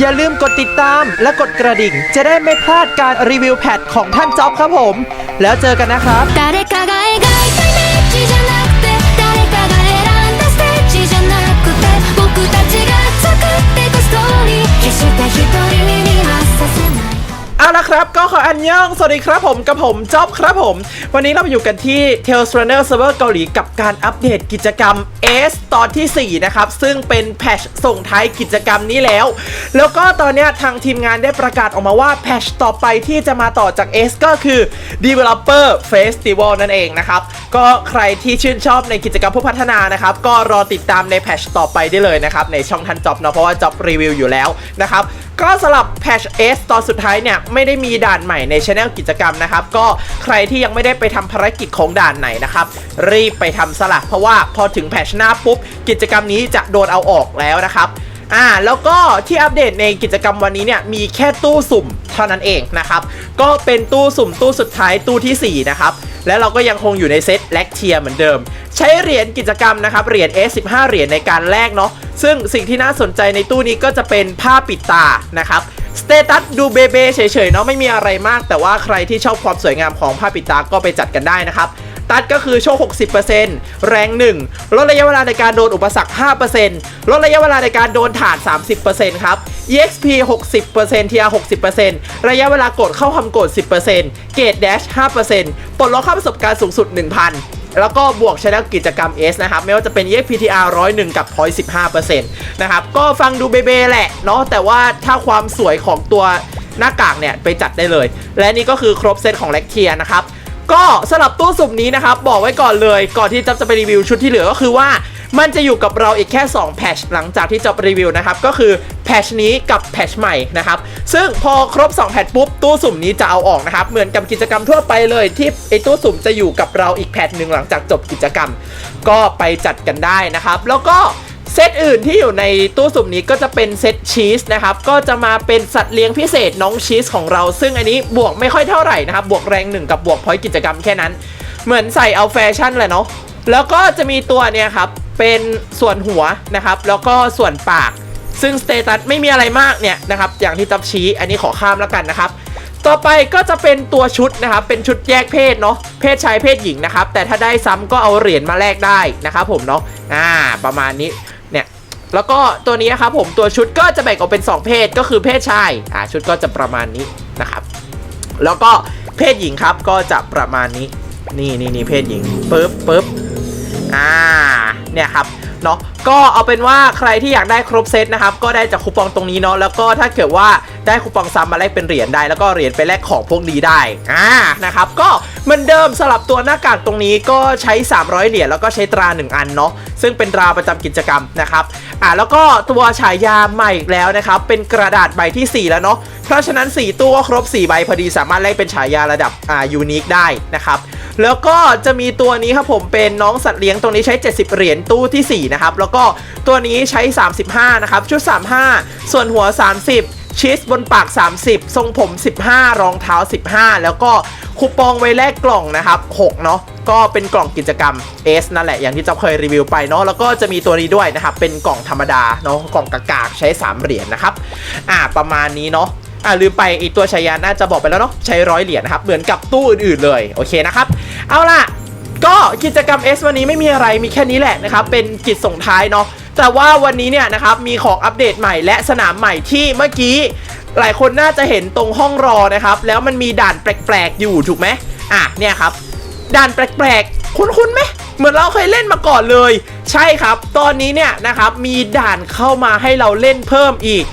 อย่าลืมกดติดตามและกดกระดิ่ง จะได้ไม่พลาดการรีวิวแพทของท่านจ๊อบครับผม แล้วเจอกันนะครับ 誰かが描いたイメージじゃなくて誰かが選んだステージじゃなくて僕たちが作ってくストーリー決して一人にはさせない เอาละครับ ก็ขออันยอง สวัสดีครับผมกับผมจ๊อบครับผม วันนี้เรามาอยู่กันที่ Tales Runner Server เกาหลีกับการอัปเดตกิจกรรม S ตอนที่ 4 นะครับ ซึ่งเป็นแพชส่งท้ายกิจกรรมนี้แล้ว แล้วก็ตอนนี้ทางทีมงานได้ประกาศออกมาว่าแพชต่อไปที่จะมาต่อจาก S ก็คือ Developer Festival นั่นเองนะครับ ก็ใครที่ชื่นชอบในกิจกรรมผู้พัฒนานะครับ ก็รอติดตามในแพชต่อไปได้เลยนะครับ ในช่องทันจ็อบเนาะเพราะว่าจ็อบรีวิวอยู่แล้วนะครับ ก็สำหรับแพทช S ตอนสุดท้ายเนี่ย ไม่ได้มีด่านใหม่ในช anel กิจกรรมนะครับ ก็ใครที่ยังไม่ได้ไปทำภารกิจของด่านไหนนะครับ รีบไปทำสละเพราะว่าพอถึงแพชหน้าปุ๊บ กิจกรรมนี้จะโดนเอาออกแล้วนะครับ อ่าแล้วก็ที่อัปเดตในกิจกรรมวันนี้เนี่ยมีแค่ตู้สุ่มเท่านั้นเองนะครับ ก็เป็นตู้สุ่มตู้สุดท้ายตู้ทีสี่ 4 นะครับ และเราก็ยังคงอยู่ในเซตแลกเทียเหมือนเดิม ใช้เหรียญกิจกรรมนะครับ เหรียญ S15 เหรียญในการแลกเนาะซึ่งสิ่งที่น่าสนใจในตู้นี้ก็จะเป็นผ้าปิดตานะครับสเตตัสดูเบเบเฉยๆเนาะไม่มีอะไรมาก แต่ว่าใครที่ชอบความสวยงามของผ้าปิดตาก็ไปจัดกันได้นะครับ ตัดก็คือโชค 60%แรง 1 ลดระยะเวลาในการโดนอุปสรรค 5%ลดระยะเวลาในการโดนถาด 30%ครับ EXP 60% TR 60%ระยะเวลากดเข้าทำกด 10%เกรด dash 5%ปลดล็อกค่าประสบการณ์สูงสุด 1,000แล้วก็บวกชนะกิจกรรม S นะครับ ไม่ว่าจะเป็น EXP TR 101 กับ point 15%นะครับ ก็ฟังดูเบเบแหละเนาะแต่ว่าถ้าความสวยของตัวหน้ากากเนี่ย ไปจัดได้เลย และนี่ก็คือครบเซตของแล็กเทียนะครับ ก็สำหรับตู้สุ่มนี้นะครับ บอกไว้ก่อนเลย ก่อนที่จะจะไปรีวิวชุดที่เหลือก็คือว่า มันจะอยู่กับเราอีกแค่2แพชหลังจากที่จะรีวิวนะครับ ก็คือแพชนี้กับแพชใหม่นะครับ ซึ่งพอครบ 2 แพชปุ๊บ ตู้สุ่มนี้จะเอาออกนะครับ เหมือนกับกิจกรรมทั่วไปเลยที่ไอตู้สุ่มจะอยู่กับเราอีกแพชหนึ่งหลังจากจบกิจกรรม ก็ไปจัดกันได้นะครับ แล้วก็ เซตอื่นที่อยู่ในตู้สุ่มนี้ก็จะเป็นเซตชีสนะครับ ก็จะมาเป็นสัตว์เลี้ยงพิเศษน้องชีสของเรา ซึ่งอันนี้บวกไม่ค่อยเท่าไหร่นะครับ บวกแรงหนึ่งกับบวกพอยต์กิจกรรมแค่นั้น เหมือนใส่เอาแฟชั่นแหละเนาะแล้วก็จะมีตัวเนี่ยครับ เป็นส่วนหัวนะครับ แล้วก็ส่วนปาก ซึ่งสเตตัสไม่มีอะไรมากเนี่ยนะครับ อย่างที่จับชี้ อันนี้ขอข้ามแล้วกันนะครับ ต่อไปก็จะเป็นตัวชุดนะครับ เป็นชุดแยกเพศเนาะ เพศชายเพศหญิงนะครับ แต่ถ้าได้ซ้ำก็เอาเหรียญมาแลกได้นะครับผมเนาะ อ่า ประมาณนี้ แล้วก็ตัวนี้นะครับผมตัวชุดก็จะแบ่งออกเป็น 2 เพศก็คือเพศชายอ่าชุดก็จะประมาณนี้นะครับ แล้วก็เพศหญิงครับก็จะประมาณนี้ นี่นี่นี่เพศหญิงปึ๊บปึ๊บอ่าเนี่ยครับเนาะก็เอาเป็นว่าใครที่อยากได้ครบเซตนะครับ ก็ได้จากคูปองตรงนี้เนาะแล้วก็ถ้าเกิดว่าได้คูปองซ้ำมาแลกเป็นเหรียญได้ แล้วก็เหรียญไปแลกของพวกนี้ได้อ่านะครับก็เหมือนเดิมสลับตัวหน้ากากตรงนี้ก็ใช้ 300 เหรียญแล้วก็ใช้ตรา 1 อันเนาะซึ่งเป็นตราประจำกิจกรรมนะครับ อ่าแล้วก็ตัวฉายาใหม่อีกแล้วนะครับ เป็นกระดาษใบที่ 4 แล้วเนาะเพราะฉะนั้น 4 ตู้ก็ครบ 4 ใบพอดีสามารถแลกเป็นฉายาระดับอ่ายูนิคได้นะครับ แล้วก็จะมีตัวนี้ครับผมเป็นน้องสัตว์เลี้ยงตรงนี้ใช้ 70 เหรียญตู้ทีสี่4 นะครับ แล้วก็ตัวนี้ใช้ 35 นะครับ ชุด 35 ส่วนหัว 30 ชีสบนปาก 30 ทรงผม 15 รองเท้า 15 แล้วก็คูปองไว้แลกกล่องนะครับ 6 เนาะก็เป็นกล่องกิจกรรม S นั่นแหละอย่างที่จะเคยรีวิวไปเนาะแล้วก็จะมีตัวนี้ด้วยนะครับ เป็นกล่องธรรมดาเนาะกล่องกากๆใช้ 3 เหรียญนะครับ อ่าประมาณนี้เนาะอ่าลืมไปอีตัวชายาน่าจะบอกไปแล้วเนาะใช้ร้อยเหรียญนะครับ เหมือนกับตู้อื่นๆเลยโอเคนะครับ เอาล่ะ ก็กิจกรรม S วันนี้ไม่มีอะไรมีแค่นี้แหละนะครับ เป็นกิจส่งท้ายเนาะแต่ว่าวันนี้เนี่ยนะครับมีของอัปเดตใหม่และสนามใหม่ที่เมื่อกี้ หลายคนน่าจะเห็นตรงห้องรอนะครับ แล้วมันมีด่านแปลกๆอยู่ถูกไหมอะเนี่ยครับ ด่านแปลกๆคุ้นๆไหมเหมือนเราเคยเล่นมาก่อนเลย ใช่ครับ ตอนนี้เนี่ยนะครับมีด่านเข้ามาให้เราเล่นเพิ่มอีก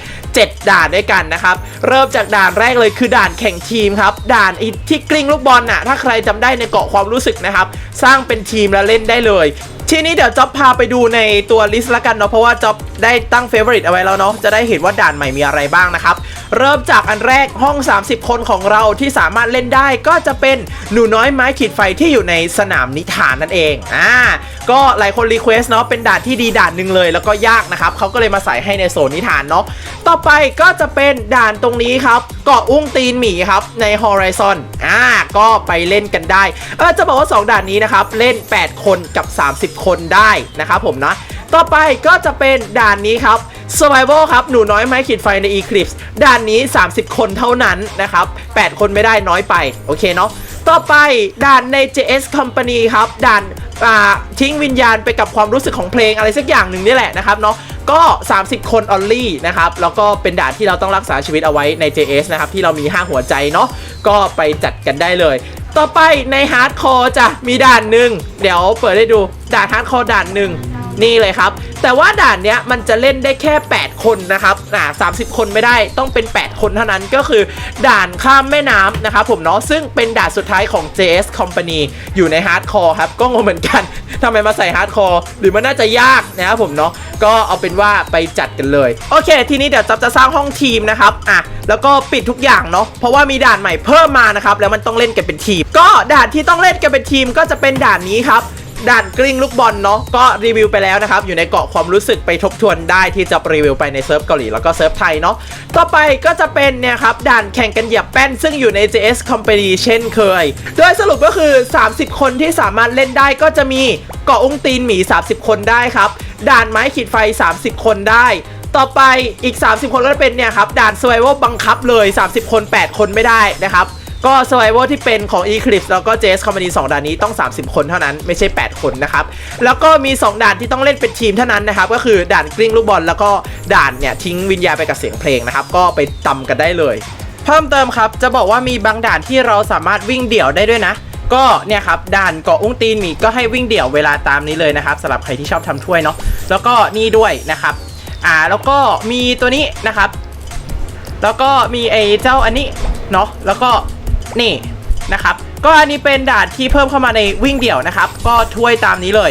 7 ด่านด้วยกันนะครับ เริ่มจากด่านแรกเลยคือด่านแข่งทีมครับ ด่านที่กลิ้งลูกบอลน่ะ ถ้าใครจำได้ในเกาะความรู้สึกนะครับ สร้างเป็นทีมแล้วเล่นได้เลย ทีนี้เดี๋ยวจ๊อบพาไปดูในตัวลิสต์ละกันเนาะเพราะว่าจ๊อบ ได้ตั้งเฟเวอริตเอาไว้แล้วเนาะจะได้เห็นว่าด่านใหม่มีอะไรบ้างนะครับ เริ่มจากอันแรกห้อง 30 คนของเราที่สามารถเล่นได้ก็จะเป็นหนูน้อยไม้ขีดไฟที่อยู่ในสนามนิทานนั่นเองอ่าก็หลายคนรีเควสเนาะเป็นด่านที่ดีด่านหนึ่งเลย แล้วก็ยากนะครับเขาก็เลยมาใส่ให้ในโซนนิทานเนาะต่อไปก็จะเป็นด่านตรงนี้ครับเกาะอุ้งตีนหมีครับใน Horizon อ่าก็ไปเล่นกันได้เออจะบอกว่า 2 ด่านนี้นะครับเล่น 8 คนกับ 30 คนได้นะครับผมนะ ต่อไปก็จะเป็นด่านนี้ครับ Survival ครับ หนูน้อยไม้ขีดไฟใน Eclipse ด่านนี้ 30 คนเท่านั้นนะครับ 8 คนไม่ได้น้อยไป โอเคเนาะต่อไปด่านใน JS Company ครับ ด่านาทิ้งวิญญาณไปกับความรู้สึกของเพลงอะไรสักอย่างหนึ่งนี่แหละนะครับเนาะก็ 30 คน only นะครับ แล้วก็เป็นด่านที่เราต้องรักษาชีวิตเอาไว้ใน JS นะครับ ที่เรามี 5 หัวใจเนาะก็ไปจัดกันได้เลย ต่อไปใน Hardcore จะมีด่านหนึ่งเดี๋ยวเปิดให้ดูด่าน Hardcore ด่านหนึ่ง นี่เลยครับ แต่ว่าด่านเนี้ยมันจะเล่นได้แค่ 8 คนนะครับอ่า30คนไม่ได้ต้องเป็น 8 คนเท่านั้นก็คือ ด่านข้ามแม่น้ำนะครับผมเนาะซึ่งเป็นด่านสุดท้ายของ JS Company อยู่ในฮาร์ดคอร์ครับก็งงเหมือนกันทำไมมาใส่ฮาร์ดคอร์หรือมันน่าจะยากนะครับผมเนาะก็เอาเป็นว่าไปจัดกันเลย โอเค ทีนี้เดี๋ยวจับจะสร้างห้องทีมนะครับอะแล้วก็ปิดทุกอย่างเนาะเพราะว่ามีด่านใหม่เพิ่มมานะครับแล้วมันต้องเล่นกันเป็นทีม ก็ด่านที่ต้องเล่นกันเป็นทีมก็จะเป็นด่านนี้ครับ ด่านกลิ้งลูกบอลเนาะก็รีวิวไปแล้วนะครับอยู่ในเกาะความรู้สึกไปทบทวนได้ที่จะรีวิวไปในเซิร์ฟเกาหลีแล้วก็เซิร์ฟไทยเนาะต่อไปก็จะเป็นเนี่ยครับด่านแข่งกันเหยียบแป้นซึ่งอยู่ใน JS Company เช่นเคย โดยสรุปก็คือ 30 คนที่สามารถเล่นได้ก็จะมีเกาะอุ้งตีนหมี 30 คนได้ครับด่านไม้ขีดไฟ 30 คนได้ต่อไปอีก 30 คนก็จะเป็นเนี่ยครับด่าน Survival บังคับเลย 30 คน 8 คนไม่ได้นะครับ ก็ Survival ที่เป็นของ Eclipse แล้วก็ JS Company 2ด่านนี้ต้อง 30 คนเท่านั้นไม่ใช่ 8 คนนะครับ แล้วก็มี 2 ด่านที่ต้องเล่นเป็นทีมเท่านั้นนะครับ ก็คือด่านกลิ้งลูกบอลแล้วก็ด่านเนี่ยทิ้งวิญญาณไปกับเสียงเพลงนะครับ ก็ไปตำกันได้เลย เพิ่มเติมครับจะบอกว่ามีบางด่านที่เราสามารถวิ่งเดี่ยวได้ด้วยนะก็เนี่ยครับด่านเกาะอุ้งตีนหมีก็ให้วิ่งเดี่ยวเวลาตามนี้เลยนะครับสำหรับใครที่ชอบทำถ้วยเนาะแล้วก็นี่ด้วยนะครับอ่าแล้วก็มีตัวนี้นะครับ แล้วก็มีไอ้เจ้าอันนี้เนาะแล้วก็ นี่นะครับ ก็อันนี้เป็นด่านที่เพิ่มเข้ามาในวิ่งเดี่ยวนะครับ ก็ถ้วยตามนี้เลย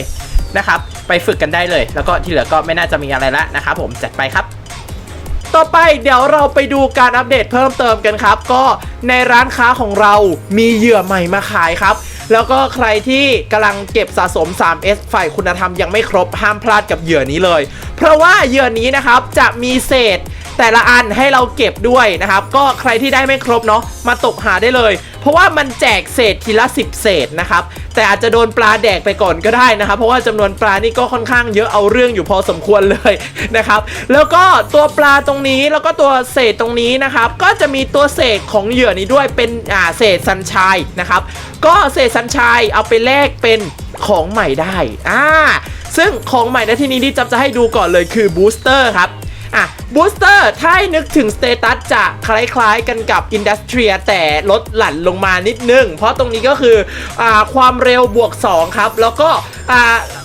นะครับ ไปฝึกกันได้เลย แล้วก็ที่เหลือก็ไม่น่าจะมีอะไรละนะครับ ผมจัดไปครับต่อไปเดี๋ยวเราไปดูการอัปเดตเพิ่มเติมกันครับ ก็ในร้านค้าของเรามีเหยื่อใหม่มาขายครับ แล้วก็ใครที่กำลังเก็บสะสม 3S ฝ่ายคุณธรรมยังไม่ครบห้ามพลาดกับเหยื่อนี้เลย เพราะว่าเหยื่อนี้นะครับจะมีเศษ แต่ละอันให้เราเก็บด้วยนะครับ ก็ใครที่ได้ไม่ครบเนาะมาตกหาได้เลย เพราะว่ามันแจกเศษทีละ 10 เศษนะครับ แต่อาจจะโดนปลาแดกไปก่อนก็ได้นะครับ เพราะว่าจำนวนปลานี่ก็ค่อนข้างเยอะเอาเรื่องอยู่พอสมควรเลยนะครับ แล้วก็ตัวปลาตรงนี้แล้วก็ตัวเศษตรงนี้นะครับ ก็จะมีตัวเศษของเหยื่อนี้ด้วยเป็นอ่าเศษสัญชัยนะครับ ก็เศษสัญชัยเอาไปแลกเป็นของใหม่ได้อ่าซึ่งของใหม่ในที่นี้ที่จับจะให้ดูก่อนเลยคือบูสเตอร์ครับ อะบูสเตอร์ถ้าให้นึกถึงสเตตัสจะคล้ายๆกันกับอินดัสเทรียแต่ลดหลั่นลงมานิดนึง เพราะตรงนี้ก็คืออ่าความเร็วบวก 2 ครับ แล้วก็อ่า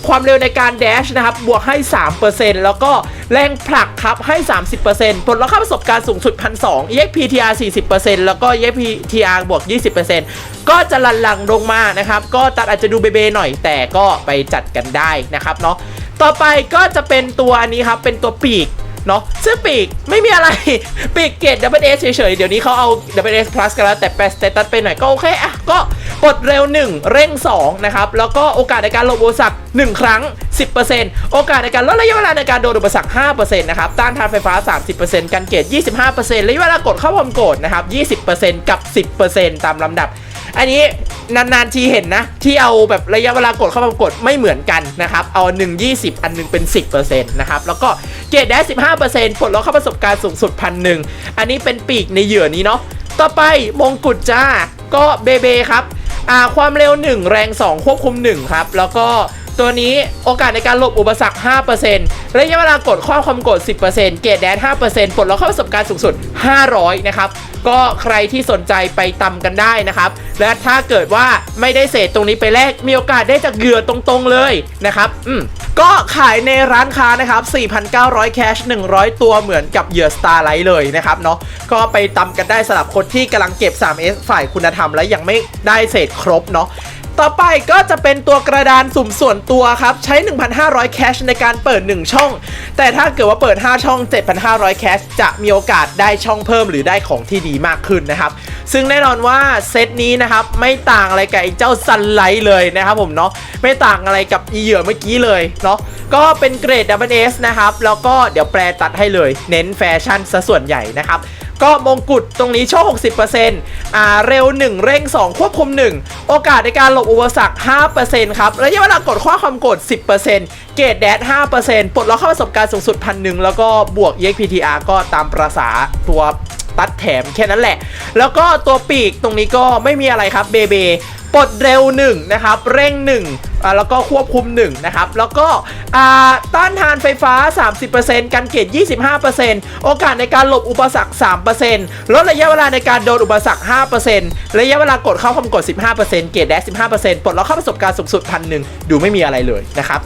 ความเร็วในการ dash นะครับ บวกให้ 3%แล้วก็แรงผลักครับให้ 30%ผลลัพธ์ค่าประสบการณ์สูงสุด 1,200 EXPTR 40%แล้วก็ EXPTR บวก 20%ก็จะลันหลังลงมานะครับ ก็ตัดอาจจะดูเบเบหน่อยแต่ก็ไปจัดกันได้นะครับเนาะต่อไปก็จะเป็นตัวอันนี้ครับเป็นตัวปีก เนาะซึ่งปีกไม่มีอะไร ปีกเกต Double S เฉยๆ เดี๋ยวนี้เขาเอา Double S Plus กันแล้ว แต่แปลสเตตัสไปหน่อยก็โอเคอะก็ปลดเร็ว 1 เร่ง 2 นะครับ แล้วก็โอกาสในการลบอุปสรรค1ครั้ง 10%โอกาสในการลดระยะเวลาในการโดนอุปสรรค5%นะครับ ต้านทานไฟฟ้า 30%กันเกต25%ระยะเวลากดเข้าความโกรธนะครับ 20%กับ 10%ตามลำดับ อันนี้ นานๆทีเห็นนะ ที่เอาแบบระยะเวลากดเข้ามากดไม่เหมือนกันนะครับเอาหนึ่ง20อันหนึงเป็น 10%นะครับแล้วก็เกรดได้15%ผลลัพธ์เข้าประสบการณ์สูงสุดพันหนึ่งอันนี้เป็นปีกในเหยื่อนี้เนาะต่อไปมงกุฎจ้าก็เบเบครับอ่าความเร็ว 1 แรง 2 ควบคุม 1 ครับ แล้วก็ ตัวนี้โอกาสในการหลบอุปสรรค 5%ระยะเวลากดข้อความกด 10%เกรดแดน5%ผลลัพธ์เข้าประสบการณ์สูงสุด 500 นะครับ ก็ใครที่สนใจไปตำกันได้นะครับ และถ้าเกิดว่าไม่ได้เศษตรงนี้ไปแลกมีโอกาสได้จากเหยื่อตรงๆเลยนะครับ อืมก็ขายในร้านค้านะครับ 4,900 แคช 100 ตัวเหมือนกับเหยื่อ Starlight เลยนะครับเนาะ ก็ไปตำกันได้สำหรับคนที่กำลังเก็บ 3S ฝ่ายคุณธรรมและยังไม่ได้เศษครบเนาะ ต่อไปก็จะเป็นตัวกระดานสุ่มส่วนตัวครับ ใช้ 1,500 แคชในการเปิด 1 ช่อง แต่ถ้าเกิดว่าเปิด 5 ช่อง 7,500 แคชจะมีโอกาสได้ช่องเพิ่มหรือได้ของที่ดีมากขึ้นนะครับ ซึ่งแน่นอนว่าเซตนี้นะครับไม่ต่างอะไรกับไอ้เจ้าซันไลท์เลยนะครับผมเนาะไม่ต่างอะไรกับอีเหยื่อเมื่อกี้เลยเนาะก็เป็นเกรด w s นะครับแล้วก็เดี๋ยวแปลตัดให้เลย เน้นแฟชั่นซะส่วนใหญ่นะครับ ก็มงกุฎตรงนี้โชค 60%อ่าเร็ว 1 เร่ง 2 ควบคุม 1 โอกาสในการหลบอุปสรรค5%ครับระยะเวลากดข้อความกด 10%เกรดแดด5%ปลดล็อกเข้าประสบการณ์สูงสุดพันหนึ่งแล้วก็บวก EXPTR ก็ตามประษาตัว ตัดแถมแค่นั้นแหละ แล้วก็ตัวปีกตรงนี้ก็ไม่มีอะไรครับเบเบปลดเร็ว1นะครับเร่ง1อ่าแล้วก็ควบคุม1นะครับแล้วก็อ่าต้านทานไฟฟ้า 30%กันเกต25%โอกาสในการหลบอุปสรรค 3%ลดระยะเวลาในการโดนอุปสรรค 5%ระยะเวลากดเข้าคำกด 15%เกตแดช15%ปลดล็อกเข้าประสบการณ์สูงสุดพันหนึ่งดูไม่มีอะไรเลยนะครับ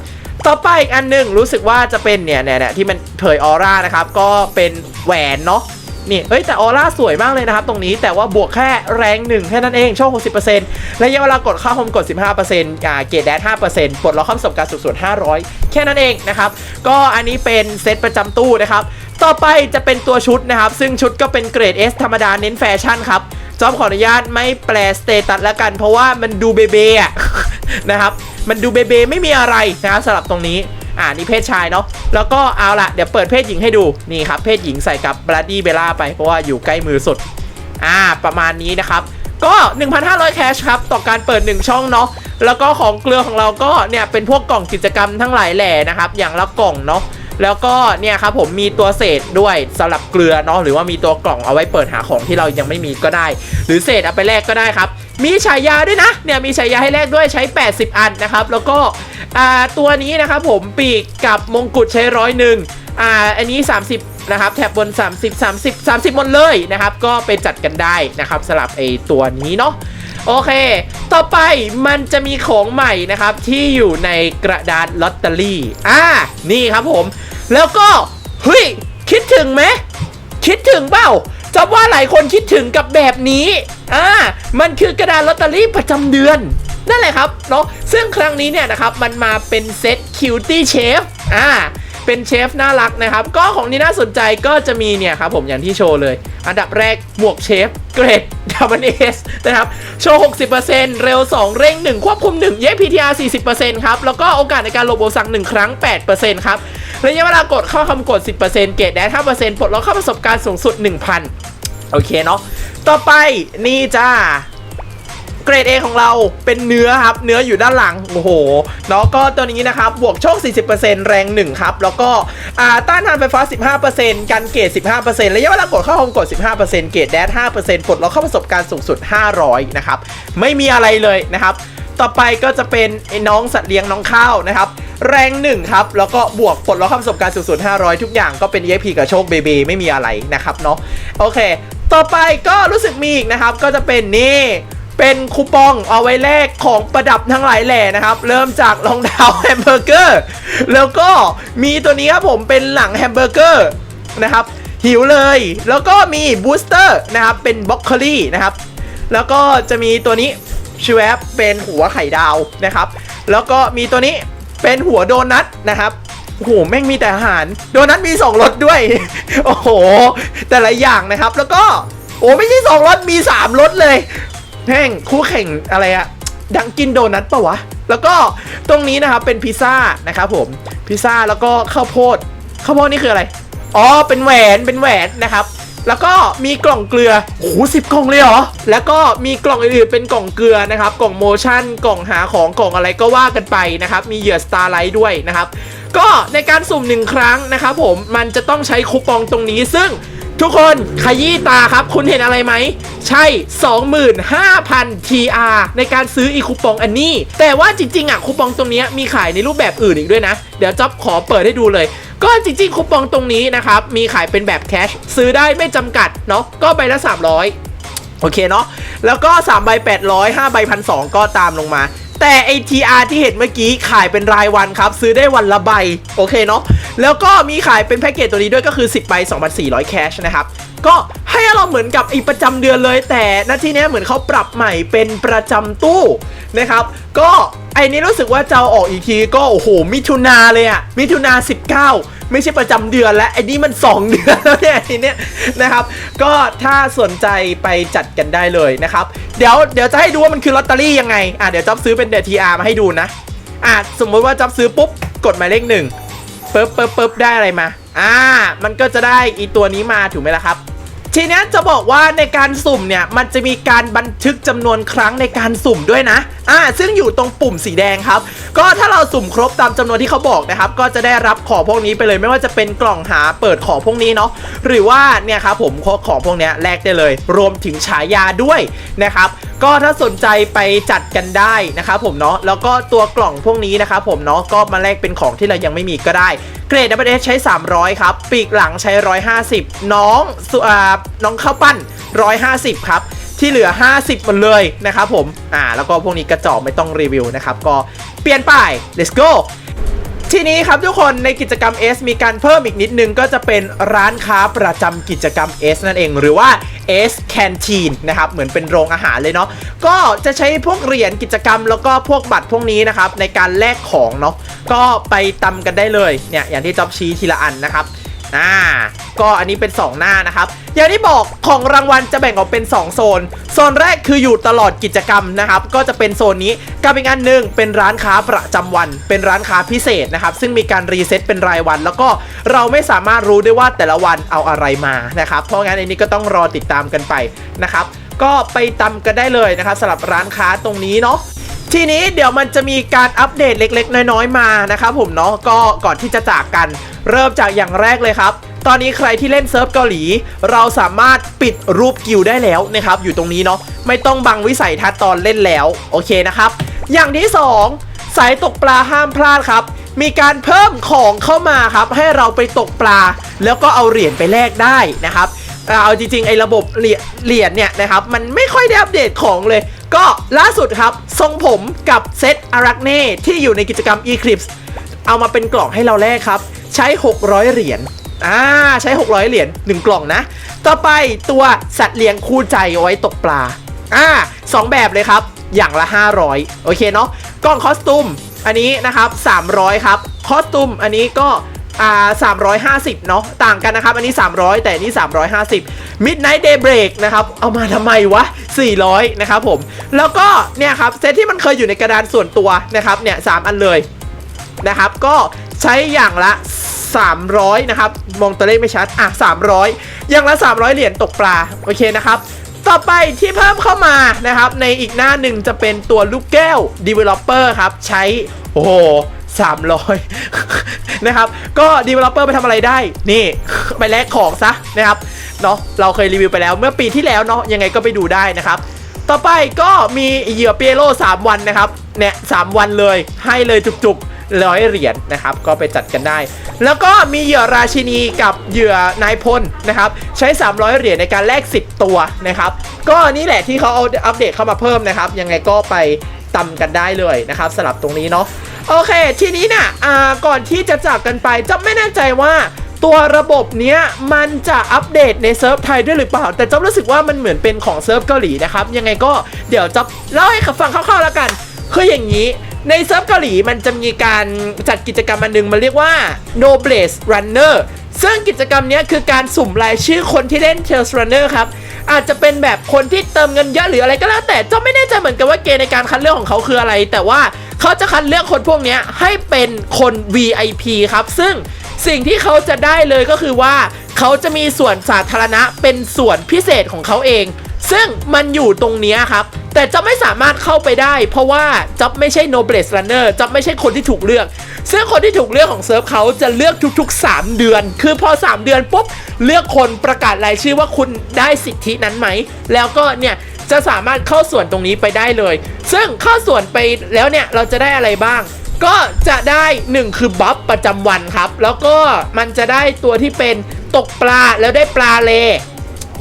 ต่อไปอีกอันหนึ่งรู้สึกว่าจะเป็นเนี่ยเนี่ยเนี่ยที่มันเผยออร่านะครับก็เป็นแหวนเนาะ นี่เฮ้ยแต่ออร่าสวยมากเลยนะครับตรงนี้แต่ว่าบวกแค่แรงหนึ่งแค่นั้นเองโชค60%ระยะเวลากดเข้าโฮมกด 15%อ่าเกตแดด5%ปลดล็อกข้ามประสบการสูงสุด500 แค่นั้นเองนะครับก็อันนี้เป็นเซตประจำตู้นะครับต่อไปจะเป็นตัวชุดนะครับ ซึ่งชุดก็เป็นเกรด S ธรรมดาเน้นแฟชั่นครับจอมขออนุญาตไม่แปลสเตตัสแล้วกัน เพราะว่ามันดูเบเบอะนะครับ มันดูเบเบไม่มีอะไรนะครับสำหรับตรงนี้ อ่านี่เพศชายเนาะแล้วก็เอาละเดี๋ยวเปิดเพศหญิงให้ดูนี่ครับเพศหญิงใส่กับบลัดดี้เบล่าไปเพราะว่าอยู่ใกล้มือสุดอ่าประมาณนี้นะครับก็ 1,500 แคชครับ ต่อการเปิด 1 ช่องเนาะ แล้วก็ของเกลือของเราก็เนี่ยเป็นพวกกล่องกิจกรรมทั้งหลายแหล่นะครับ อย่างละกล่องเนาะ แล้วก็เนี่ยครับผมมีตัวเศษด้วยสำหรับเกลือเนาะ หรือว่ามีตัวกล่องเอาไว้เปิดหาของที่เรายังไม่มีก็ได้ หรือเศษเอาไปแลกก็ได้ครับ มีฉายาด้วยนะเนี่ยมีฉายาให้แลกด้วยใช้ 80 อันนะครับ แล้วก็ตัวนี้นะครับผมปีกกับมงกุฎใช้ร้อยหนึ่งอ่าอันนี้ 30 นะครับ แถบบน 30 30 30หมดเลยนะครับ ก็ไปจัดกันได้นะครับสำหรับไอตัวนี้เนาะโอเค ต่อไปมันจะมีของใหม่นะครับ ที่อยู่ในกระดาษลอตเตอรี่อ่านี่ครับผม แล้วก็เฮ้ยคิดถึงไหมคิดถึงเปล่าจะว่าหลายคนคิดถึงกับแบบนี้ อ่ามันคือกระดาษลอตเตอรี่ประจำเดือน นั่นแหละครับเนาะซึ่งครั้งนี้เนี่ยนะครับมันมาเป็นเซตคิวตี้เชฟอ่าเป็นเชฟน่ารักนะครับ ก็ของที่น่าสนใจก็จะมีเนี่ยครับผมอย่างที่โชว์เลย อันดับแรกหมวกเชฟเกรดดับเบิลเอสนะครับ โชว์ 60%เร็ว 2 เร่ง 1 ควบคุม 1 เย้ PTR 40%ครับ แล้วก็โอกาสในการหลบโอสัง1 ครั้ง 8%ครับระยะเวลากดเข้าคำกด 10%เกรดแดน5%ปลดล็อกเข้าประสบการณ์สูงสุด 1,000 โอเคเนาะต่อไปนี่จ้าเกรด A ของเราเป็นเนื้อครับ เนื้ออยู่ด้านหลัง โอ้โหเนาะก็ตัวนี้นะครับ บวกโชค 40%แรง 1 ครับ แล้วก็ต้านทานไฟฟ้า 15%กันเกรด 15%ระยะเวลากดเข้าโฮมกด 15%เกรดแดด5%ปลดล็อกเข้าประสบการณ์สูงสุด 500 นะครับ ไม่มีอะไรเลยนะครับ ต่อไปก็จะเป็นไอ้น้องสัตว์เลี้ยงน้องข้าวนะครับแรงหนึ่งครับ แล้วก็บวกปลดล็อกเข้าประสบการณ์สูงสุด500 ทุกอย่างก็เป็น EXP กับโชคเบเบไม่มีอะไรนะครับเนาะโอเค ต่อไปก็รู้สึกมีอีกนะครับ ก็จะเป็นนี่เป็นคูปองเอาไว้แลกของประดับทั้งหลายแหล่นะครับ เริ่มจากรองเท้าแฮมเบอร์เกอร์ แล้วก็มีตัวนี้ครับผมเป็นหลังแฮมเบอร์เกอร์นะครับ หิวเลย แล้วก็มีบูสเตอร์นะครับ เป็นบล็อกโคลี่นะครับ แล้วก็จะมีตัวนี้ชูแอปเป็นหัวไข่ดาวนะครับ แล้วก็มีตัวนี้เป็นหัวโดนัทนะครับ โอ้โหแม่งมีแต่อาหาร โดนัทมี2รสด้วย โอ้โห แต่ละอย่างนะครับ แล้วก็โอ้ไม่ใช่2รสมี3รสเลยแม่งคู่แข่งอะไรอะดังกินโดนัทปะวะ แล้วก็ตรงนี้นะครับเป็นพิซซ่านะครับผมพิซซ่าแล้วก็ข้าวโพดข้าวโพดนี่คืออะไรอ๋อเป็นแหวนเป็นแหวนนะครับ แล้วก็มีกล่องเกลือโอ้โหสิบกล่องเลยเหรอแล้วก็มีกล่องอื่นๆเป็นกล่องเกลือนะครับ กล่องโมชั่นกล่องหาของกล่องอะไรก็ว่ากันไปนะครับ มีเหยื่อสตาร์ไลท์ด้วยนะครับ ก็ในการสุ่มหนึ่งครั้งนะครับผมมันจะต้องใช้คูปองตรงนี้ซึ่งทุกคนขยี้ตาครับ คุณเห็นอะไรไหม ใช่ 25,000 TR ในการซื้ออีคูปองอันนี้ แต่ว่าจริง ๆ อะคูปองตรงนี้มีขายในรูปแบบอื่นอีกด้วยนะ เดี๋ยวจ๊อบขอเปิดให้ดูเลย ก็จริง ๆ คูปองตรงนี้นะครับ มีขายเป็นแบบแคชซื้อได้ไม่จำกัดเนาะก็ใบละ 300 โอเคเนาะแล้วก็ 3 ใบ 800 5 ใบพันสก็ตามลงมา แต่ไอ TR ที่เห็นเมื่อกี้ขายเป็นรายวันครับ ซื้อได้วันละใบ โอเคเนาะแล้วก็มีขายเป็นแพ็กเกจตัวนี้ด้วยก็คือ 10ใบ2,400 แคชนะครับ ก็ให้เราเหมือนกับไอประจำเดือนเลย แต่หน้าที่เนี้ยเหมือนเขาปรับใหม่เป็นประจำตู้นะครับ ก็ไอนี้รู้สึกว่าจะเอาออกอีกทีก็โอ้โหมิถุนาเลยอะมิถุนา19 ไม่ใช่ประจำเดือนแล้วไอ้นี่มัน 2 เดือนแล้วเนี่ยทีเนี้ยนะครับ ก็ถ้าสนใจไปจัดกันได้เลยนะครับ เดี๋ยวเดี๋ยวจะให้ดูว่ามันคือลอตเตอรี่ยังไงอะเดี๋ยวจ๊อบซื้อเป็นเดทีอาร์มาให้ดูนะอะสมมติว่าจ๊อบซื้อปุ๊บกดหมายเลขหนึ่งปึ๊บปึ๊บปึ๊บได้อะไรมา อ่า มันก็จะได้อีตัวนี้มาถูกไหมล่ะครับ ทีนี้จะบอกว่าในการสุ่มเนี่ยมันจะมีการบันทึกจำนวนครั้งในการสุ่มด้วยนะอ่าซึ่งอยู่ตรงปุ่มสีแดงครับ ก็ถ้าเราสุ่มครบตามจำนวนที่เขาบอกนะครับก็จะได้รับของพวกนี้ไปเลยไม่ว่าจะเป็นกล่องหาเปิดของพวกนี้เนาะหรือว่าเนี่ยครับผมของพวกนี้แลกได้เลย รวมถึงฉายาด้วยนะครับ ก็ถ้าสนใจไปจัดกันได้นะครับผมเนาะแล้วก็ตัวกล่องพวกนี้นะครับผมเนาะก็มาแลกเป็นของที่เรายังไม่มีก็ได้ เกรด w ใช้ 300 ครับ ปีกหลังใช้ 150 น้องสุอ่าน้องข้าวปั้น 150 ครับที่เหลือ 50หมดเลยนะครับผม อ่า แล้วก็พวกนี้กระจอกไม่ต้องรีวิวนะครับ ก็เปลี่ยนไป let's go ทีนี้ครับทุกคนในกิจกรรม S มีการเพิ่มอีกนิดนึงก็จะเป็นร้านค้าประจำกิจกรรม S นั่นเองหรือว่า S Canteen นะครับเหมือนเป็นโรงอาหารเลยเนาะก็จะใช้พวกเหรียญกิจกรรมแล้วก็พวกบัตรพวกนี้นะครับในการแลกของเนาะก็ไปตำกันได้เลยเนี่ยอย่างที่จ๊อบชี้ทีละอันนะครับอ่า ก็อันนี้เป็น 2 หน้านะครับ อย่างที่บอกของรางวัลจะแบ่งออกเป็น 2 โซน โซนแรกคืออยู่ตลอดกิจกรรมนะครับ ก็จะเป็นโซนนี้กับอีกอันหนึ่งเป็นร้านค้าประจำวัน เป็นร้านค้าพิเศษนะครับ ซึ่งมีการรีเซ็ตเป็นรายวัน แล้วก็เราไม่สามารถรู้ได้ว่าแต่ละวันเอาอะไรมานะครับ เพราะงั้นอันนี้ก็ต้องรอติดตามกันไปนะครับ ก็ไปตำกันได้เลยนะครับสำหรับร้านค้าตรงนี้เนาะทีนี้เดี๋ยวมันจะมีการอัปเดตเล็ก ๆ น้อย ๆ มานะครับผมเนาะก็ก่อนที่จะจากกัน เริ่มจากอย่างแรกเลยครับ ตอนนี้ใครที่เล่นเซิร์ฟเกาหลี เราสามารถปิดรูปกิลด์ได้แล้วนะครับ อยู่ตรงนี้เนาะไม่ต้องบังวิสัยทัศน์ตอนเล่นแล้ว โอเคนะครับ อย่างที่ 2 สายตกปลาห้ามพลาดครับ มีการเพิ่มของเข้ามาครับ ให้เราไปตกปลา แล้วก็เอาเหรียญไปแลกได้นะครับเอาจริงๆไอ้ระบบเหรียญเหรียญเนี่ยนะครับ มันไม่ค่อยได้อัปเดตของเลย ก็ล่าสุดครับ ทรงผมกับเซตอารักเน่ที่อยู่ในกิจกรรม Eclipse เอามาเป็นกล่องให้เราแลกครับ ใช้ 600 เหรียญ อ่าใช้ 600 เหรียญ1กล่องนะ ต่อไปตัวสัตว์เลี้ยงคู่ใจเอาไว้ตกปลาอ่าสองแบบเลยครับ อย่างละ 500 โอเคเนาะกล่องคอสตูมอันนี้นะครับ 300 ครับ คอสตูมอันนี้ก็อ่า350 เนาะต่างกันนะครับ อันนี้ 300 แต่นนี้350 Midnight Daybreak นะครับ เอามาทำไมวะ 400 นะครับผม แล้วก็เนี่ยครับ เซตที่มันเคยอยู่ในกระดานส่วนตัวนะครับเนี่ย3อันเลยนะครับ ก็ใช้อย่างละ 300 นะครับ มองตัวเลขไม่ชัด อะ 300 อย่างละ 300 เหรียญตกปลา โอเคนะครับ ต่อไปที่เพิ่มเข้ามานะครับ ในอีกหน้าหนึ่งจะเป็นตัวลูกแก้ว Developer ครับ ใช้ โอ้โห300 นะครับ ก็ Developer ไปทำอะไรได้ นี่ ไปแลกของซะนะครับ เนาะเราเคยรีวิวไปแล้วเมื่อปีที่แล้วเนาะ ยังไงก็ไปดูได้นะครับต่อไปก็มีเหยื่อเปียโล3วันนะครับ เนี่ยสามวันเลยให้เลยจุกๆ ร้อยเหรียญนะครับ ก็ไปจัดกันได้ แล้วก็มีเหยื่อราชินีกับเหยื่อนายพลนะครับ ใช้ 300 เหรียญในการแลก 10 ตัวนะครับ ก็นี่แหละที่เขาเอาอัปเดตเข้ามาเพิ่มนะครับ ยังไงก็ไปตำกันได้เลยนะครับสลับตรงนี้เนาะโอเค ทีนี้นี่ยอ่าก่อนที่จะจากกันไปจะไม่แน่ใจว่าตัวระบบเนี้ยมันจะอัปเดตในเซิร์ฟไทยด้วยหรือเปล่า แต่จ๊อบรู้สึกว่ามันเหมือนเป็นของเซิร์ฟเกาหลีนะครับ ยังไงก็เดี๋ยวจ๊อบเล่าให้ฟังคร่าวๆแล้วกัน คืออย่างนี้ ในเซิร์ฟเกาหลีมันจะมีการจัดกิจกรรมอันหนึ่งมันเรียกว่า Noblesse Runner ซึ่งกิจกรรมนี้คือการสุ่มรายชื่อคนที่เล่น Tales Runner ครับ อาจจะเป็นแบบคนที่เติมเงินเยอะหรืออะไรก็แล้วแต่จ๊อบไม่แน่ใจเหมือนกันว่าเกณฑ์ในการคัดเลือกของเขาคืออะไร แต่ว่าเขาจะคัดเลือกคนพวกนี้ให้เป็นคน VIP ครับ ซึ่งสิ่งที่เขาจะได้เลยก็คือว่า เขาจะมีส่วนสาธารณะเป็นส่วนพิเศษของเขาเอง ซึ่งมันอยู่ตรงนี้ครับ แต่จะไม่สามารถเข้าไปได้ เพราะว่าจ๊อบไม่ใช่ Noblesse Runner จ๊อบไม่ใช่คนที่ถูกเลือก ซึ่งคนที่ถูกเลือกของเซิร์ฟเขาจะเลือกทุก ๆ 3 เดือน คือพอ 3 เดือนปุ๊บ เลือกคนประกาศรายชื่อว่าคุณได้สิทธินั้นไหม แล้วก็เนี่ยจะสามารถเข้าส่วนตรงนี้ไปได้เลย ซึ่งเข้าส่วนไปแล้วเนี่ยเราจะได้อะไรบ้าง ก็จะได้ 1 คือบัฟประจำวันครับ แล้วก็มันจะได้ตัวที่เป็นตกปลาแล้วได้ปลาเล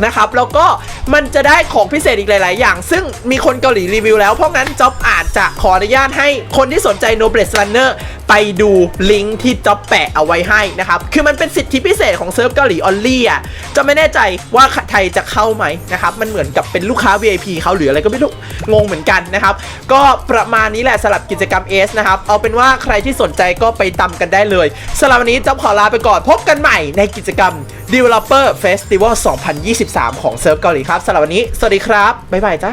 นะครับ แล้วก็ มันจะได้ของพิเศษอีกหลาย ๆ อย่าง ซึ่งมีคนเกาหลีรีวิวแล้ว เพราะงั้นจ๊อบอาจจะขออนุญาตให้คนที่สนใจ No b l e s s Runner ไปดูลิงก์ที่จ๊อบแปะเอาไว้ให้นะครับ คือมันเป็นสิทธิพิเศษของเซิร์ฟเกาหลีออลลี่อะจะไม่แน่ใจว่าไทยจะเข้าไหมนะครับ มันเหมือนกับเป็นลูกค้า VIP เขาหรืออะไรก็ไม่รู้ งงเหมือนกันนะครับ ก็ประมาณนี้แหละสำหรับกิจกรรม S นะครับ เอาเป็นว่าใครที่สนใจก็ไปตำกันได้เลยสำหรับวันนี้จ๊อบขอลาไปก่อนพบกันใหม่ในกิจกรรม Developer Festival 2023 ของเซิร์ฟเกาหลีครับสำหรับวันนี้ สวัสดีครับ บ๊ายบายจ้า